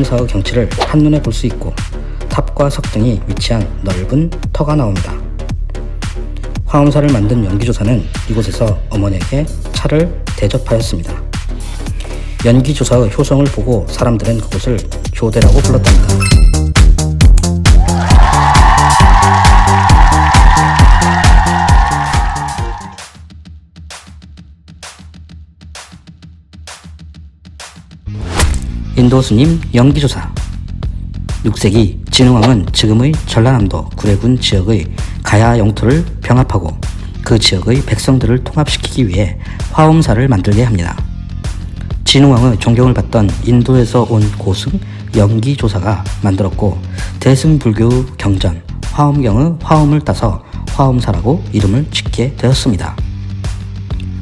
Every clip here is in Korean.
화엄사의 경치를 한눈에 볼 수 있고 탑과 석 등이 위치한 넓은 터가 나옵니다. 화엄사를 만든 연기조사는 이곳에서 어머니에게 차를 대접하였습니다. 연기조사의 효성을 보고 사람들은 그곳을 교대라고 불렀답니다. 인도 스님 연기조사 6세기 진흥왕은 지금의 전라남도 구례군 지역의 가야 영토를 병합하고 그 지역의 백성들을 통합시키기 위해 화엄사를 만들게 합니다. 진흥왕의 존경을 받던 인도에서 온 고승 연기조사가 만들었고 대승불교 경전 화엄경의 화엄을 따서 화엄사라고 이름을 짓게 되었습니다.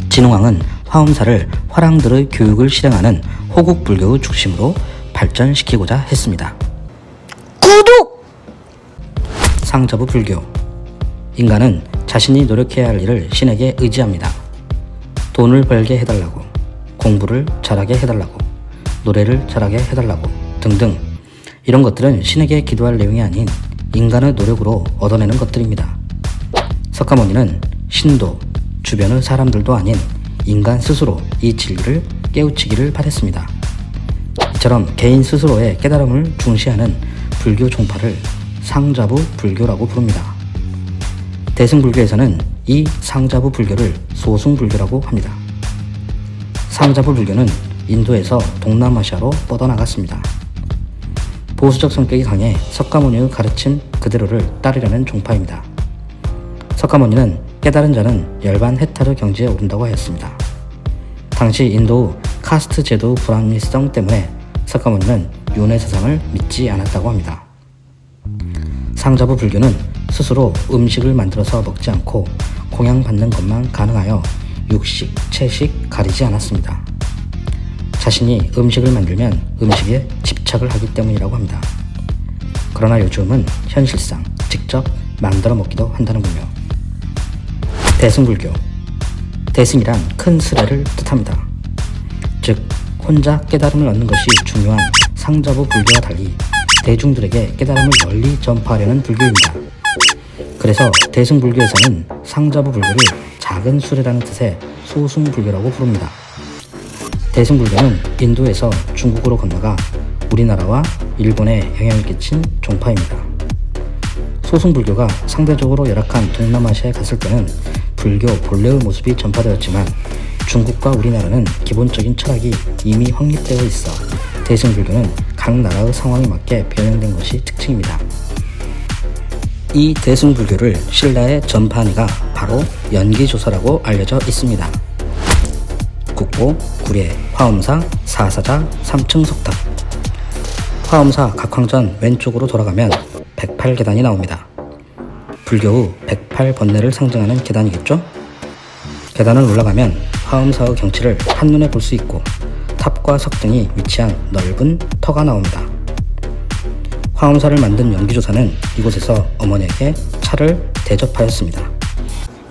진흥왕은 화엄사를 화랑들의 교육을 실행하는 호국불교의 중심으로 발전시키고자 했습니다. 구독! 상자부 불교 인간은 자신이 노력해야 할 일을 신에게 의지합니다. 돈을 벌게 해달라고, 공부를 잘하게 해달라고, 노래를 잘하게 해달라고 등등 이런 것들은 신에게 기도할 내용이 아닌 인간의 노력으로 얻어내는 것들입니다. 석가모니는 신도, 주변의 사람들도 아닌 인간 스스로 이 진리를 깨우치기를 바랬습니다. 이처럼 개인 스스로의 깨달음을 중시하는 불교 종파를 상자부 불교라고 부릅니다. 대승불교에서는 이 상자부 불교를 소승불교라고 합니다. 상자부 불교는 인도에서 동남아시아로 뻗어나갔습니다. 보수적 성격이 강해 석가모니의 가르침 그대로를 따르려는 종파입니다. 석가모니는 깨달은 자는 열반 해탈의 경지에 오른다고 하였습니다. 당시 인도 카스트 제도 불합리성 때문에 석가모니는 윤회 사상을 믿지 않았다고 합니다. 상자부 불교는 스스로 음식을 만들어서 먹지 않고 공양받는 것만 가능하여 육식, 채식 가리지 않았습니다. 자신이 음식을 만들면 음식에 집착을 하기 때문이라고 합니다. 그러나 요즘은 현실상 직접 만들어 먹기도 한다는군요. 대승불교 대승이란 큰 스레를 뜻합니다. 즉 혼자 깨달음을 얻는 것이 중요한 상자부 불교와 달리 대중들에게 깨달음을 널리 전파하려는 불교입니다. 그래서 대승불교에서는 상자부 불교를 작은 수레라는 뜻의 소승불교라고 부릅니다. 대승불교는 인도에서 중국으로 건너가 우리나라와 일본에 영향을 끼친 종파입니다. 소승불교가 상대적으로 열악한 동남아시아에 갔을 때는 불교 본래의 모습이 전파되었지만 중국과 우리나라는 기본적인 철학이 이미 확립되어 있어 대승 불교는 각 나라의 상황에 맞게 변형된 것이 특징입니다. 이 대승 불교를 신라에 전파한 이가 바로 연기조사라고 알려져 있습니다. 국보, 구례, 화엄사, 사사자, 삼층 석탑 화엄사 각황전 왼쪽으로 돌아가면 108계단이 나옵니다. 불교의 108번뇌를 상징하는 계단이겠죠? 계단을 올라가면 화엄사의 경치를 한눈에 볼 수 있고 탑과 석 등이 위치한 넓은 터가 나옵니다. 화엄사를 만든 연기조사는 이곳에서 어머니에게 차를 대접하였습니다.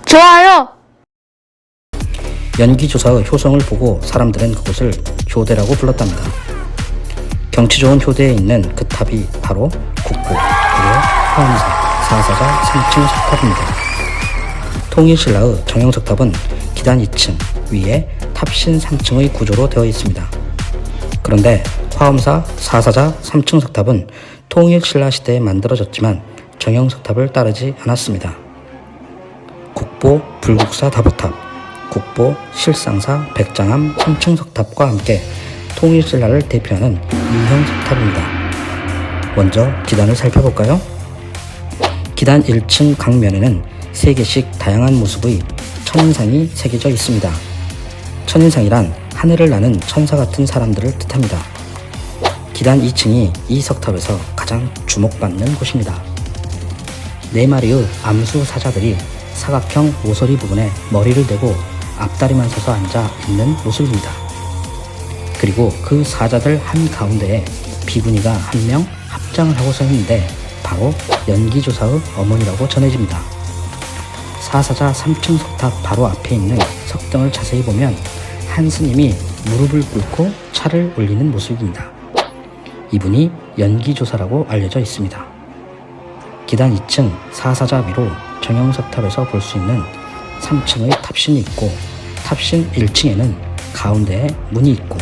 좋아요! 연기조사의 효성을 보고 사람들은 그곳을 효대라고 불렀답니다. 경치 좋은 효대에 있는 그 탑이 바로 국보, 구례, 화엄사, 사사자 3층 석탑입니다. 통일신라의 정형석탑은 기단 2층, 위에 탑신 3층의 구조로 되어 있습니다. 그런데 화엄사, 사사자 3층 석탑은 통일신라 시대에 만들어졌지만 정형석탑을 따르지 않았습니다. 국보 불국사 다보탑, 국보 실상사 백장암 3층 석탑과 함께 통일신라를 대표하는 유형 석탑입니다. 먼저 기단을 살펴볼까요? 기단 1층 강면에는 3개씩 다양한 모습의 천인상이 새겨져 있습니다. 천인상이란 하늘을 나는 천사 같은 사람들을 뜻합니다. 기단 2층이 이 석탑에서 가장 주목받는 곳입니다. 네 마리의 암수 사자들이 사각형 모서리 부분에 머리를 대고 앞다리만 서서 앉아 있는 모습입니다. 그리고 그 사자들 한 가운데에 비구니가 한 명 합장을 하고 서 있는데 바로 연기조사의 어머니라고 전해집니다. 사사자 3층 석탑 바로 앞에 있는 석등을 자세히 보면 한 스님이 무릎을 꿇고 차를 올리는 모습입니다. 이분이 연기조사라고 알려져 있습니다. 기단 2층 사사자 위로 정영석탑에서 볼 수 있는 3층의 탑신이 있고 탑신 1층에는 가운데에 문이 있고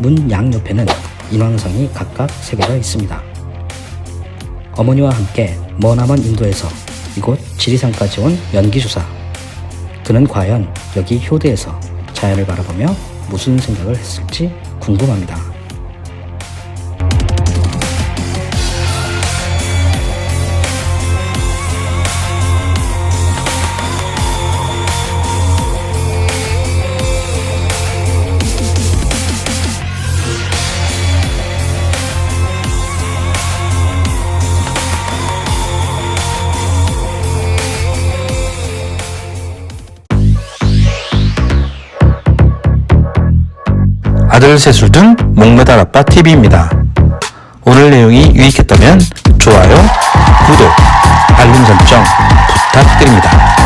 문 양옆에는 인왕성이 각각 3개가 있습니다. 어머니와 함께 머나먼 인도에서 이곳 지리산까지 온 연기조사. 그는 과연 여기 효대에서 자연을 바라보며 무슨 생각을 했을지 궁금합니다. 아들 세술 등 목매달 아빠 TV입니다. 오늘 내용이 유익했다면 좋아요, 구독, 알림 설정 부탁드립니다.